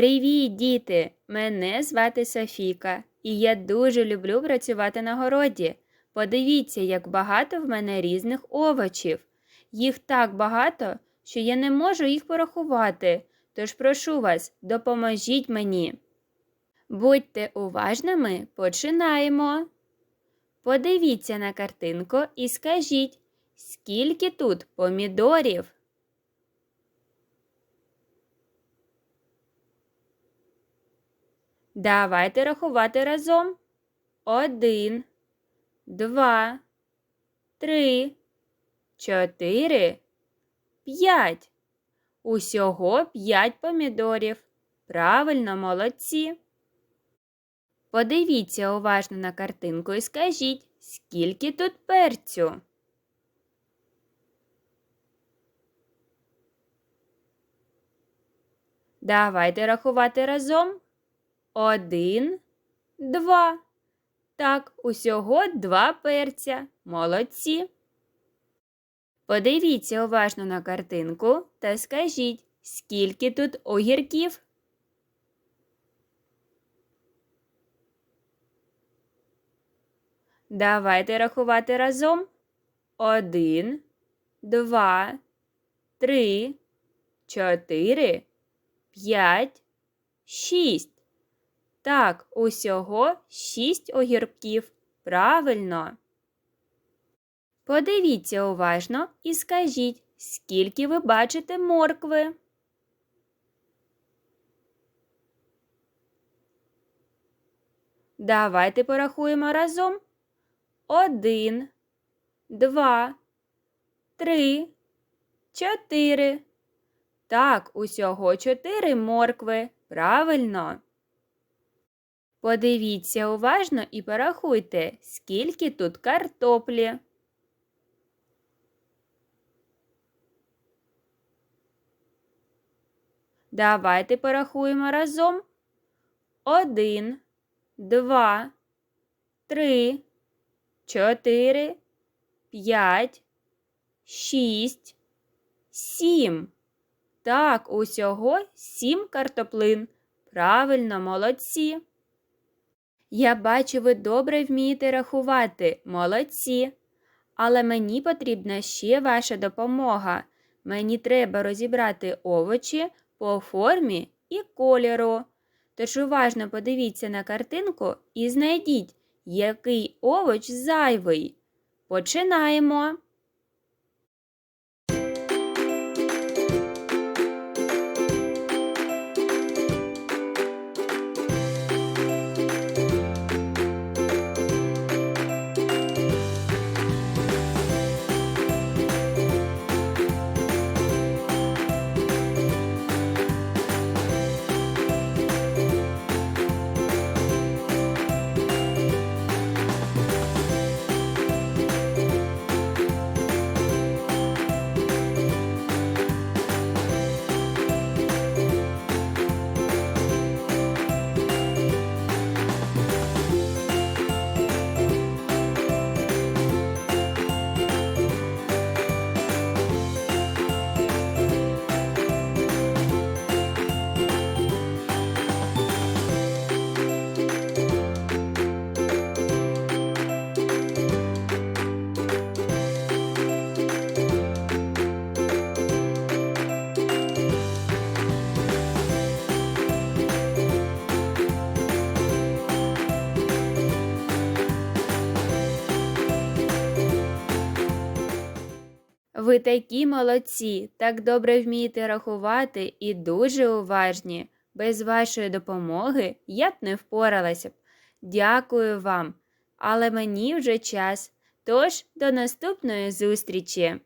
Привіт, діти! Мене звати Софіка, і я дуже люблю працювати на городі. Подивіться, як багато в мене різних овочів. Їх так багато, що я не можу їх порахувати. Тож прошу вас, допоможіть мені. Будьте уважними, починаємо. Подивіться на картинку і скажіть, скільки тут помідорів? Давайте рахувати разом. Один, два, три, чотири, п'ять. Усього п'ять помідорів. Правильно, молодці. Подивіться уважно на картинку і скажіть, скільки тут перцю. Давайте рахувати разом. Один, два. Так, усього два перця. Молодці. Подивіться уважно на картинку та скажіть, скільки тут огірків. Давайте рахувати разом. Один, два, три, чотири, п'ять, шість. Так, усього шість огірків. Правильно. Подивіться уважно і скажіть, скільки ви бачите моркви. Давайте порахуємо разом. Один, два, три, чотири. Так, усього чотири моркви. Правильно. Подивіться уважно і порахуйте, скільки тут картоплі. Давайте порахуємо разом. Один, два, три, чотири, п'ять, шість, сім. Так, усього сім картоплин. Правильно, молодці. Я бачу, ви добре вмієте рахувати. Молодці. Але мені потрібна ще ваша допомога. Мені треба розібрати овочі по формі і кольору. Тож уважно подивіться на картинку і знайдіть, який овоч зайвий. Починаємо. Ви такі молодці, так добре вмієте рахувати і дуже уважні. Без вашої допомоги я б не впоралася б. Дякую вам. Але мені вже час. Тож до наступної зустрічі!